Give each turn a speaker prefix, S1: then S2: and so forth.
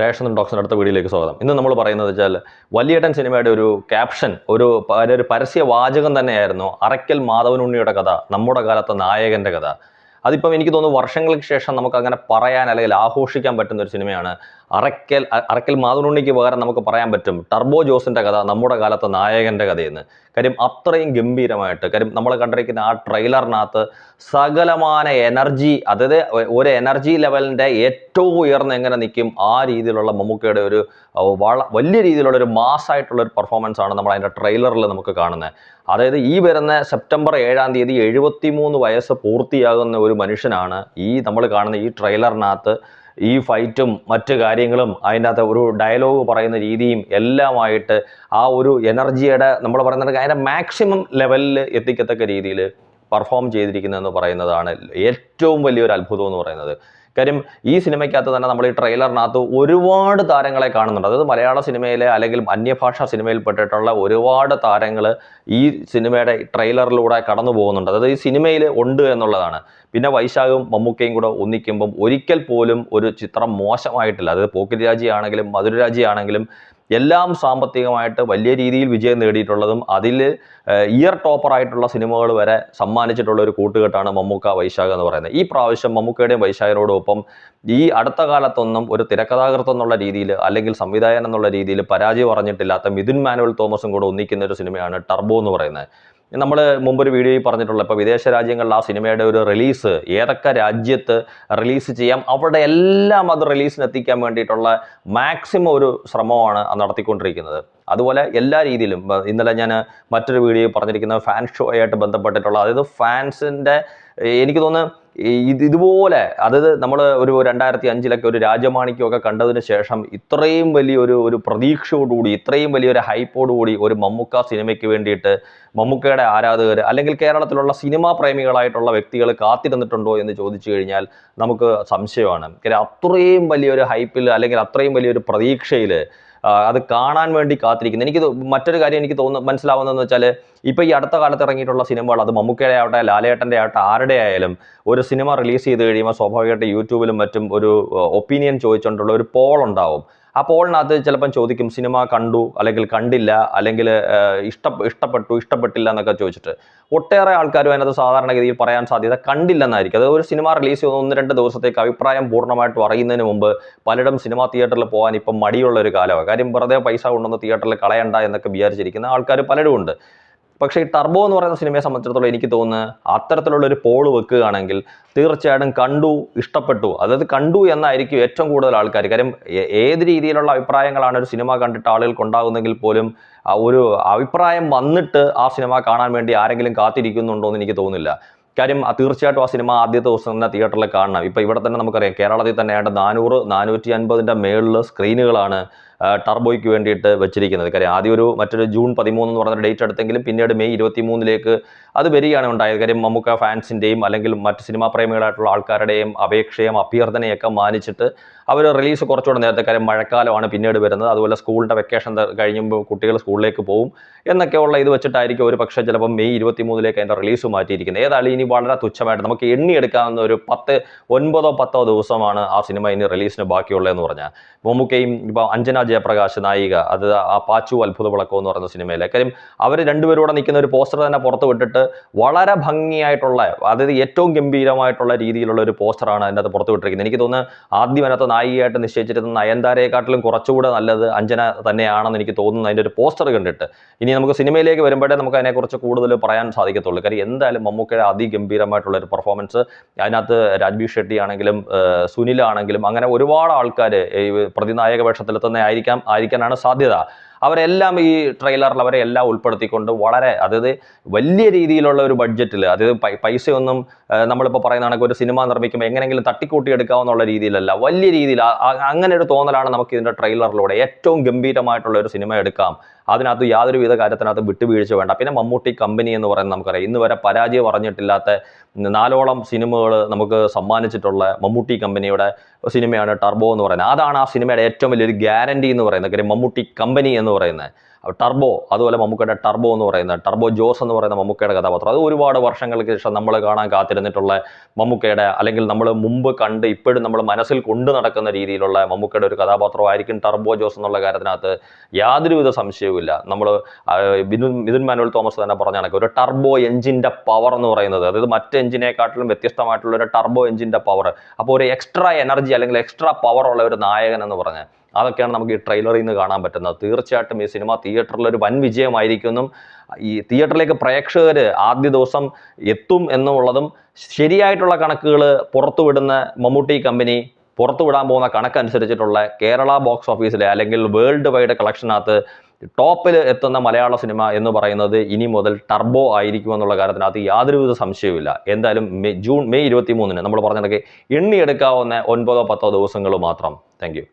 S1: Ration ഡോക്സിന്റെ അടുത്ത വീഡിയോയിലേക്ക് സ്വാഗതം. ഇന്ന് നമ്മൾ പറയുന്നത് വെച്ചാൽ വലിയേട്ടൻ സിനിമയുടെ ഒരു ക്യാപ്ഷൻ ഒരു ഒരു പരസ്യ വാചകം തന്നെയായിരുന്നു അറയ്ക്കൽ മാധവനുണ്ണിയുടെ കഥ നമ്മുടെ കാലത്തെ നായകന്റെ കഥ. അതിപ്പം എനിക്ക് തോന്നുന്നു വർഷങ്ങൾക്ക് ശേഷം നമുക്ക് അങ്ങനെ പറയാൻ അല്ലെങ്കിൽ ആഘോഷിക്കാൻ പറ്റുന്ന ഒരു സിനിമയാണ് അറക്കൽ അറയ്ക്കൽ മാധവനുണ്ണിക്ക് പകരം നമുക്ക് പറയാൻ പറ്റും ടർബോ ജോസിന്റെ കഥ നമ്മുടെ കാലത്തെ നായകന്റെ കഥയെന്ന്. കാര്യം അത്രയും ഗംഭീരമായിട്ട് കാര്യം നമ്മൾ കണ്ടിരിക്കുന്ന ആ ട്രെയിലറിനകത്ത് സകലമാന എനർജി അതായത് ഒരു എനർജി ലെവലിന്റെ ഏറ്റവും ഉയർന്ന് എങ്ങനെ നിൽക്കും ആ രീതിയിലുള്ള മമ്മൂക്കയുടെ ഒരു വലിയ രീതിയിലുള്ള ഒരു മാസ്സായിട്ടുള്ള ഒരു പെർഫോമൻസ് ആണ് നമ്മൾ അതിന്റെ ട്രെയിലറിൽ നമുക്ക് കാണുന്നത്. അതായത് ഈ വരുന്ന സെപ്റ്റംബർ ഏഴാം തീയതി എഴുപത്തിമൂന്ന് വയസ്സ് പൂർത്തിയാകുന്ന ഒരു മനുഷ്യനാണ് ഈ നമ്മൾ കാണുന്ന ഈ ട്രെയിലറിനകത്ത് ഈ ഫൈറ്റും മറ്റു കാര്യങ്ങളും അതിന്റെ അകത്ത് ഒരു ഡയലോഗ് പറയുന്ന രീതിയും എല്ലാമായിട്ട് ആ ഒരു എനർജിയുടെ നമ്മൾ പറയുന്നത് അതിന്റെ മാക്സിമം ലെവലിൽ എത്തിക്കത്തക്ക രീതിയിൽ പെർഫോം ചെയ്തിരിക്കുന്നതെന്ന് പറയുന്നതാണ് ഏറ്റവും വലിയൊരു അത്ഭുതം എന്ന് പറയുന്നത്. കാര്യം ഈ സിനിമയ്ക്കകത്ത് തന്നെ നമ്മൾ ഈ ട്രെയിലറിനകത്ത് ഒരുപാട് താരങ്ങളെ കാണുന്നുണ്ട്. അതായത് മലയാള സിനിമയിലെ അല്ലെങ്കിൽ അന്യഭാഷാ സിനിമയിൽ പെട്ടിട്ടുള്ള ഒരുപാട് താരങ്ങൾ ഈ സിനിമയുടെ ട്രെയിലറിലൂടെ കടന്നു പോകുന്നുണ്ട്. അതായത് ഈ സിനിമയിൽ ഉണ്ട് എന്നുള്ളതാണ്. പിന്നെ വൈശാഖും മമ്മൂക്കയും കൂടെ ഒന്നിക്കുമ്പം ഒരിക്കൽ പോലും ഒരു ചിത്രം മോശമായിട്ടില്ല. അതായത് പോക്കിരി രാജിയാണെങ്കിലും ആണെങ്കിലും മധുരരാജി എല്ലാം സാമ്പത്തികമായിട്ട് വലിയ രീതിയിൽ വിജയം നേടിയിട്ടുള്ളതും അതിൽ ഇയർ ടോപ്പറായിട്ടുള്ള സിനിമകൾ വരെ സമ്മാനിച്ചിട്ടുള്ള ഒരു കൂട്ടുകെട്ടാണ് മമ്മൂക്ക വൈശാഖ എന്ന് പറയുന്നത്. ഈ പ്രാവശ്യം മമ്മൂക്കയുടെയും വൈശാഖിനോടൊപ്പം ഈ അടുത്ത കാലത്തൊന്നും ഒരു തിരക്കഥാകൃത്വം എന്നുള്ള രീതിയിൽ അല്ലെങ്കിൽ സംവിധായകൻ എന്നുള്ള രീതിയിൽ പരാജയം പറഞ്ഞിട്ടില്ലാത്ത മിഥുൻ മാനുവൽ തോമസും കൂടെ ഒന്നിക്കുന്ന ഒരു സിനിമയാണ് ടർബോ എന്ന് പറയുന്നത്. നമ്മൾ മുമ്പൊരു വീഡിയോയിൽ പറഞ്ഞിട്ടുള്ള ഇപ്പോൾ വിദേശ രാജ്യങ്ങളിൽ ആ സിനിമയുടെ ഒരു റിലീസ് ഏതൊക്കെ രാജ്യത്ത് റിലീസ് ചെയ്യാം അവിടെ എല്ലാം അത് റിലീസിന് എത്തിക്കാൻ വേണ്ടിയിട്ടുള്ള മാക്സിമം ഒരു ശ്രമമാണ് നടത്തിക്കൊണ്ടിരിക്കുന്നത്. അതുപോലെ എല്ലാ രീതിയിലും ഇന്നലെ ഞാൻ മറ്റൊരു വീഡിയോ പറഞ്ഞിരിക്കുന്ന ഫാൻ ഷോ ആയിട്ട് ബന്ധപ്പെട്ടിട്ടുള്ള അതായത് ഫാൻസിന്റെ എനിക്ക് തോന്നുന്നു ഇത് ഇതുപോലെ അതായത് നമ്മൾ ഒരു രണ്ടായിരത്തി അഞ്ചിലൊക്കെ ഒരു രാജമാണിക്യമൊക്കെ കണ്ടതിന് ശേഷം ഇത്രയും വലിയൊരു ഒരു പ്രതീക്ഷയോടുകൂടി ഇത്രയും വലിയൊരു ഹൈപ്പോടുകൂടി ഒരു മമ്മൂക്ക സിനിമയ്ക്ക് വേണ്ടിയിട്ട് മമ്മൂക്കയുടെ ആരാധകർ അല്ലെങ്കിൽ കേരളത്തിലുള്ള സിനിമാ പ്രേമികളായിട്ടുള്ള വ്യക്തികൾ കാത്തിരുന്നിട്ടുണ്ടോ എന്ന് ചോദിച്ചു കഴിഞ്ഞാൽ നമുക്ക് സംശയമാണ്. അത്രയും വലിയൊരു ഹൈപ്പിൽ അല്ലെങ്കിൽ അത്രയും വലിയൊരു പ്രതീക്ഷയിൽ അത് കാണാൻ വേണ്ടി കാത്തിരിക്കുന്നു. എനിക്ക് മറ്റൊരു കാര്യം എനിക്ക് തോന്നുന്നു മനസ്സിലാവുന്നതെന്ന് വെച്ചാൽ ഇപ്പോൾ ഈ അടുത്ത കാലത്ത് ഇറങ്ങിയിട്ടുള്ള സിനിമകൾ അത് മമ്മൂക്കയുടെ ആവട്ടെ ലാലേട്ടന്റെ ആവട്ടെ ആരുടെ ആയാലും ഒരു സിനിമ റിലീസ് ചെയ്ത് കഴിയുമ്പോൾ സ്വാഭാവികമായിട്ട് യൂട്യൂബിലും മറ്റും ഒരു ഒപ്പീനിയൻ ചോദിച്ചുകൊണ്ടുള്ള ഒരു പോൾ ഉണ്ടാവും. ആ പോളിനകത്ത് ചിലപ്പം ചോദിക്കും സിനിമ കണ്ടു അല്ലെങ്കിൽ കണ്ടില്ല അല്ലെങ്കിൽ ഇഷ്ട ഇഷ്ടപ്പെട്ടു ഇഷ്ടപ്പെട്ടില്ല എന്നൊക്കെ ചോദിച്ചിട്ട്. ഒട്ടേറെ ആൾക്കാരും അതിനകത്ത് സാധാരണഗതിയിൽ പറയാൻ സാധ്യത കണ്ടില്ലെന്നായിരിക്കും. അത് ഒരു സിനിമ റിലീസ് ചെയ്ത ഒന്ന് രണ്ട് ദിവസത്തേക്ക് അഭിപ്രായം പൂർണമായിട്ട് അറിയുന്നതിന് മുമ്പ് പലരും സിനിമാ തിയേറ്ററിൽ പോകാൻ ഇപ്പം മടിയുള്ള ഒരു കാലമാണ്. കാര്യം വെറുതെ പൈസ കൊണ്ടുവന്ന് തിയേറ്ററിൽ കളയണ്ട എന്നൊക്കെ വിചാരിച്ചിരിക്കുന്ന ആൾക്കാർ പലരും ഉണ്ട് പക്ഷേ ഈ ടർബോ എന്ന് പറയുന്ന സിനിമയെ സംബന്ധിച്ചിടത്തോളം എനിക്ക് തോന്നുന്നത് അത്തരത്തിലുള്ള ഒരു പോൾ വെക്കുകയാണെങ്കിൽ തീർച്ചയായിട്ടും കണ്ടു ഇഷ്ടപ്പെട്ടു. അതായത് കണ്ടു എന്നായിരിക്കും ഏറ്റവും കൂടുതൽ ആൾക്കാർ കാര്യം ഏത് രീതിയിലുള്ള അഭിപ്രായങ്ങളാണ് ഒരു സിനിമ കണ്ടിട്ട് ആളുകൾക്ക് ഉണ്ടാകുന്നെങ്കിൽ പോലും ഒരു അഭിപ്രായം വന്നിട്ട് ആ സിനിമ കാണാൻ വേണ്ടി ആരെങ്കിലും കാത്തിരിക്കുന്നുണ്ടോ എന്ന് എനിക്ക് തോന്നുന്നില്ല. കാര്യം തീർച്ചയായിട്ടും ആ സിനിമ ആദ്യത്തെ ദിവസം തന്നെ തിയേറ്ററിൽ കാണണം. ഇപ്പോൾ ഇവിടെ തന്നെ നമുക്കറിയാം കേരളത്തിൽ തന്നെ ഏതാണ്ട് നാനൂറ് നാനൂറ്റി അൻപതിന്റെ മേളിൽ സ്ക്രീനുകളാണ് ടർബോയ്ക്ക് വേണ്ടിയിട്ട് വെച്ചിരിക്കുന്നത്. കാര്യം ആദ്യം ഒരു മറ്റൊരു ജൂൺ പതിമൂന്ന് എന്ന് പറഞ്ഞ ഡേറ്റ് എടുത്തെങ്കിലും പിന്നീട് മെയ് ഇരുപത്തി മൂന്നിലേക്ക് അത് വരികയാണ് ഉണ്ടായത്. കാര്യം മമ്മൂക്ക ഫാൻസിന്റെയും അല്ലെങ്കിൽ മറ്റ് സിനിമാ പ്രേമികളായിട്ടുള്ള ആൾക്കാരുടെയും അപേക്ഷയും അഭ്യർത്ഥനയൊക്കെ മാനിച്ചിട്ട് അവർ റിലീസ് കുറച്ചുകൂടെ നേരത്തെ. കാര്യം മഴക്കാലമാണ് പിന്നീട് വരുന്നത്. അതുപോലെ സ്കൂളിന്റെ വെക്കേഷൻ കഴിയുമ്പോൾ കുട്ടികൾ സ്കൂളിലേക്ക് പോകും എന്നൊക്കെയുള്ള ഇത് വെച്ചിട്ടായിരിക്കും ഒരു പക്ഷേ ചിലപ്പോൾ മെയ് ഇരുപത്തി മൂന്നിലേക്ക് അതിന്റെ റിലീസ് മാറ്റിയിരിക്കുന്നത്. ഏതായാലും ഇനി വളരെ തുച്ഛമായിട്ട് നമുക്ക് എണ്ണിയെടുക്കാവുന്ന ഒരു പത്ത് ഒൻപതോ പത്തോ ദിവസമാണ് ആ സിനിമ ഇനി റിലീസിന് ബാക്കിയുള്ളതെന്ന് പറഞ്ഞാൽ. മമ്മൂക്കയും ഇപ്പോൾ അഞ്ജന ജയപ്രകാശ് നായിക അത് ആ പാച്ചു അത്ഭുത വിളക്കം എന്ന് പറയുന്ന സിനിമയിലെ. കാര്യം അവർ രണ്ടുപേരും കൂടെ നിൽക്കുന്ന ഒരു പോസ്റ്റർ തന്നെ പുറത്ത് വിട്ടിട്ട് വളരെ ഭംഗിയായിട്ടുള്ള അതായത് ഏറ്റവും ഗംഭീരമായിട്ടുള്ള രീതിയിലുള്ള ഒരു പോസ്റ്ററാണ് അതിന്റെ അകത്ത് പുറത്ത് വിട്ടിരിക്കുന്നത്. എനിക്ക് തോന്നുന്നു ആദ്യം അതിനകത്ത് നായികയായിട്ട് നിശ്ചയിച്ചിരുന്ന നയൻതാരയെക്കാട്ടിലും കുറച്ചുകൂടെ നല്ലത് അഞ്ജന തന്നെയാണെന്ന് എനിക്ക് തോന്നുന്നു അതിന്റെ ഒരു പോസ്റ്റർ കണ്ടിട്ട്. ഇനി നമുക്ക് സിനിമയിലേക്ക് വരുമ്പോഴേ നമുക്ക് അതിനെക്കുറിച്ച് കൂടുതൽ പറയാൻ സാധിക്കത്തുള്ളൂ. കാര്യം എന്തായാലും മമ്മൂക്കയുടെ അതിഗംഭീരമായിട്ടുള്ള ഒരു പെർഫോമൻസ് അതിനകത്ത് രാജ്ബി ഷെട്ടി ആണെങ്കിലും സുനിൽ ആണെങ്കിലും അങ്ങനെ ഒരുപാട് ആൾക്കാർ ഈ പ്രതിനായക വേഷത്തിലെത്തുന്ന ആയിരിക്കാം ആയിരിക്കാനാണ് സാധ്യത. അവരെല്ലാം ഈ ട്രെയിലറിൽ അവരെ എല്ലാം ഉൾപ്പെടുത്തിക്കൊണ്ട് വളരെ അതായത് വലിയ രീതിയിലുള്ള ഒരു ബഡ്ജറ്റിൽ അതായത് പൈസയൊന്നും നമ്മളിപ്പോൾ പറയുന്ന കണക്ക് ഒരു സിനിമ നിർമ്മിക്കുമ്പോൾ എങ്ങനെയെങ്കിലും തട്ടിക്കൂട്ടി എടുക്കാവുന്നുള്ള രീതിയിലല്ല. വലിയ രീതിയിൽ അങ്ങനെ ഒരു തോന്നലാണ് നമുക്ക് ഇതിന്റെ ട്രെയിലറിലൂടെ ഏറ്റവും ഗംഭീരമായിട്ടുള്ള ഒരു സിനിമ എടുക്കാം. അതിനകത്ത് യാതൊരുവിധ കാര്യത്തിനകത്ത് വിട്ടുവീഴ്ച വേണ്ട. പിന്നെ മമ്മൂട്ടി കമ്പനി എന്ന് പറയുന്നത് നമുക്കറിയാം. ഇന്ന് വരെ പരാജയം പറഞ്ഞിട്ടില്ലാത്ത നാലോളം സിനിമകൾ നമുക്ക് സമ്മാനിച്ചിട്ടുള്ള മമ്മൂട്ടി കമ്പനിയുടെ സിനിമയാണ് ടർബോ എന്ന് പറയുന്നത്. അതാണ് ആ സിനിമയുടെ ഏറ്റവും വലിയൊരു ഗ്യാരണ്ടി എന്ന് പറയുന്നത്. മമ്മൂട്ടി കമ്പനി എന്ന് പറയുന്നത്. ടർബോ അതുപോലെ മമ്മൂക്കയുടെ ടർബോ എന്ന് പറയുന്ന ടർബോ ജോസ് എന്ന് പറയുന്ന മമ്മൂക്കയുടെ കഥാപാത്രം. അത് ഒരുപാട് വർഷങ്ങൾക്ക് ശേഷം നമ്മൾ കാണാൻ കാത്തിരുന്നിട്ടുള്ള മമ്മൂക്കയുടെ അല്ലെങ്കിൽ നമ്മൾ മുമ്പ് കണ്ട് ഇപ്പോഴും നമ്മൾ മനസ്സിൽ കൊണ്ടു നടക്കുന്ന രീതിയിലുള്ള മമ്മൂക്കയുടെ ഒരു കഥാപാത്രമായിരിക്കും ടർബോ ജോസ് എന്നുള്ള കാര്യത്തിനകത്ത് യാതൊരുവിധ സംശയവുമില്ല. നമ്മൾ ബിനുൻ മിഥുൻ മാനുവൽ തോമസ് തന്നെ പറഞ്ഞ കണക്ക് ഒരു ടർബോ എഞ്ചിന്റെ പവർ എന്ന് പറയുന്നത് അതായത് മറ്റ് എഞ്ചിനെക്കാട്ടിലും വ്യത്യസ്തമായിട്ടുള്ള ഒരു ടർബോ എഞ്ചിന്റെ പവർ. അപ്പോൾ ഒരു എക്സ്ട്രാ എനർജി അല്ലെങ്കിൽ എക്സ്ട്രാ പവർ ഉള്ള ഒരു നായകൻ എന്ന് പറഞ്ഞാൽ അതൊക്കെയാണ് നമുക്ക് ഈ ട്രെയിലറിൽ നിന്ന് കാണാൻ പറ്റുന്നത്. തീർച്ചയായിട്ടും ഈ സിനിമ തിയേറ്ററിൽ ഒരു വൻ വിജയമായിരിക്കുമെന്നും ഈ തിയേറ്ററിലേക്ക് പ്രേക്ഷകർ ആദ്യ ദിവസം എത്തും എന്നുള്ളതും ശരിയായിട്ടുള്ള കണക്കുകൾ പുറത്തുവിടുന്ന മമ്മൂട്ടി കമ്പനി പുറത്തുവിടാൻ പോകുന്ന കണക്കനുസരിച്ചിട്ടുള്ള കേരള ബോക്സ് ഓഫീസിലെ അല്ലെങ്കിൽ വേൾഡ് വൈഡ് കളക്ഷനകത്ത് ടോപ്പിൽ എത്തുന്ന മലയാള സിനിമ എന്ന് പറയുന്നത് ഇനി മുതൽ ടർബോ ആയിരിക്കും എന്നുള്ള കാര്യത്തിനകത്ത് യാതൊരുവിധ സംശയവുമില്ല. എന്തായാലും മെയ് ജൂൺ മെയ് ഇരുപത്തി മൂന്നിന് നമ്മൾ പറഞ്ഞതൊക്കെ എണ്ണിയെടുക്കാവുന്ന ഒൻപതോ പത്തോ ദിവസങ്ങൾ മാത്രം. താങ്ക്